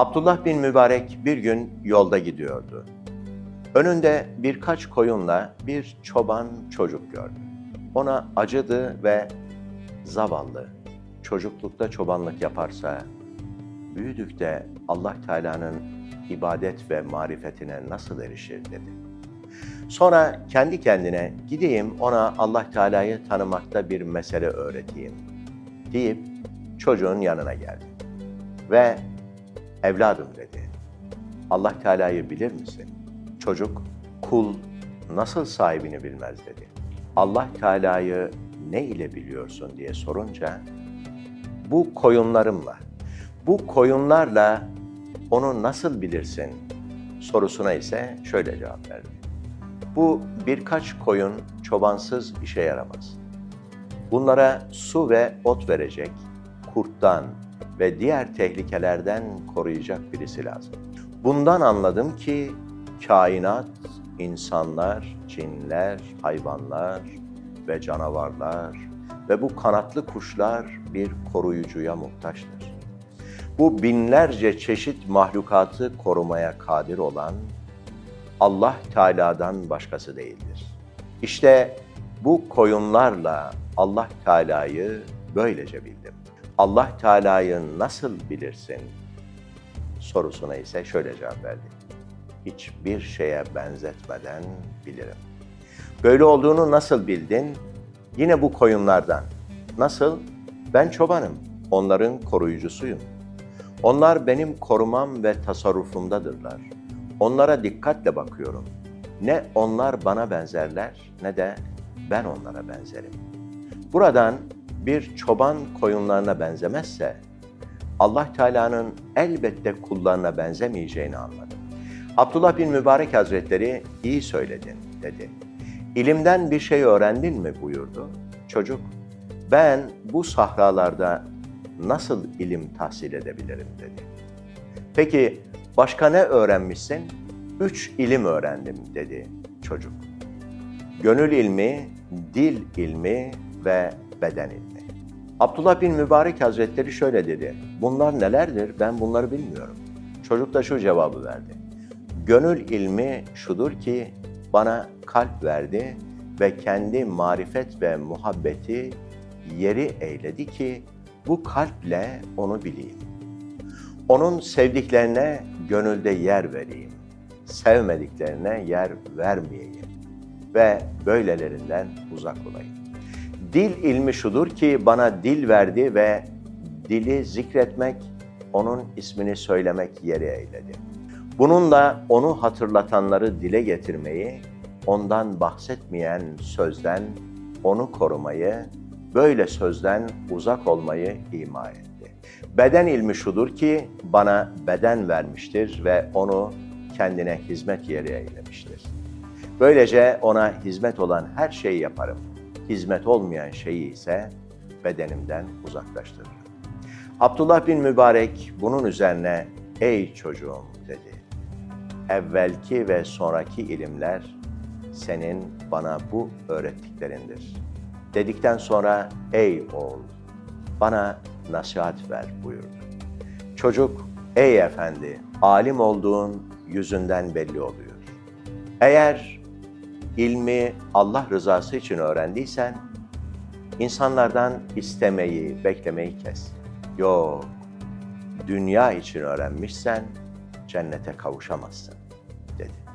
Abdullah bin Mübarek bir gün yolda gidiyordu. Önünde birkaç koyunla bir çoban çocuk gördü. Ona acıdı ve zavallı çocuklukta çobanlık yaparsa büyüdükte Allah Teala'nın ibadet ve marifetine nasıl erişir dedi. Sonra kendi kendine gideyim ona Allah Teala'yı tanımakta bir mesele öğreteyim deyip çocuğun yanına geldi. Ve evladım dedi. Allah Teala'yı bilir misin? Çocuk kul nasıl sahibini bilmez dedi. Allah Teala'yı ne ile biliyorsun diye sorunca bu koyunlarımla, bu koyunlarla onu nasıl bilirsin sorusuna ise şöyle cevap verdi. Bu birkaç koyun çobansız işe yaramaz. Bunlara su ve ot verecek, kurttan ve diğer tehlikelerden koruyacak birisi lazım. Bundan anladım ki kainat, insanlar, cinler, hayvanlar ve canavarlar ve bu kanatlı kuşlar bir koruyucuya muhtaçtır. Bu binlerce çeşit mahlukatı korumaya kadir olan Allah Teala'dan başkası değildir. İşte bu koyunlarla Allah Teala'yı böylece bildim. Allah Teala'yı nasıl bilirsin? Sorusuna ise şöyle cevap verdi. Hiçbir şeye benzetmeden bilirim. Böyle olduğunu nasıl bildin? Yine bu koyunlardan. Nasıl? Ben çobanım, onların koruyucusuyum. Onlar benim korumam ve tasarrufumdadırlar. Onlara dikkatle bakıyorum. Ne onlar bana benzerler ne de ben onlara benzerim. Buradan bir çoban koyunlarına benzemezse Allah Teala'nın elbette kullarına benzemeyeceğini anladım. Abdullah bin Mübarek Hazretleri iyi söyledin dedi. İlimden bir şey öğrendin mi buyurdu. Çocuk ben bu sahralarda nasıl ilim tahsil edebilirim dedi. Peki başka ne öğrenmişsin? Üç ilim öğrendim dedi çocuk. Gönül ilmi, dil ilmi ve beden ilmi. Abdullah bin Mübarek Hazretleri şöyle dedi. Bunlar nelerdir? Ben bunları bilmiyorum. Çocuk da şu cevabı verdi. Gönül ilmi şudur ki bana kalp verdi ve kendi marifet ve muhabbeti yeri eyledi ki bu kalple onu bileyim. Onun sevdiklerine gönülde yer vereyim. Sevmediklerine yer vermeyeyim ve böylelerinden uzak olayım. Dil ilmi şudur ki bana dil verdi ve dili zikretmek, onun ismini söylemek yeri eyledi. Bununla onu hatırlatanları dile getirmeyi, ondan bahsetmeyen sözden onu korumayı, böyle sözden uzak olmayı ima etti. Beden ilmi şudur ki bana beden vermiştir ve onu kendine hizmet yeri eylemiştir. Böylece ona hizmet olan her şeyi yaparım. Hizmet olmayan şeyi ise bedenimden uzaklaştırırım. Abdullah bin Mübarek bunun üzerine ey çocuğum dedi. Evvelki ve sonraki ilimler senin bana bu öğrettiklerindir. Dedikten sonra ey oğul bana nasihat ver buyurdu. Çocuk ey efendi alim olduğun yüzünden belli oluyor. Eğer ilmi Allah rızası için öğrendiysen insanlardan istemeyi, beklemeyi kes. Yok, dünya için öğrenmişsen cennete kavuşamazsın dedi.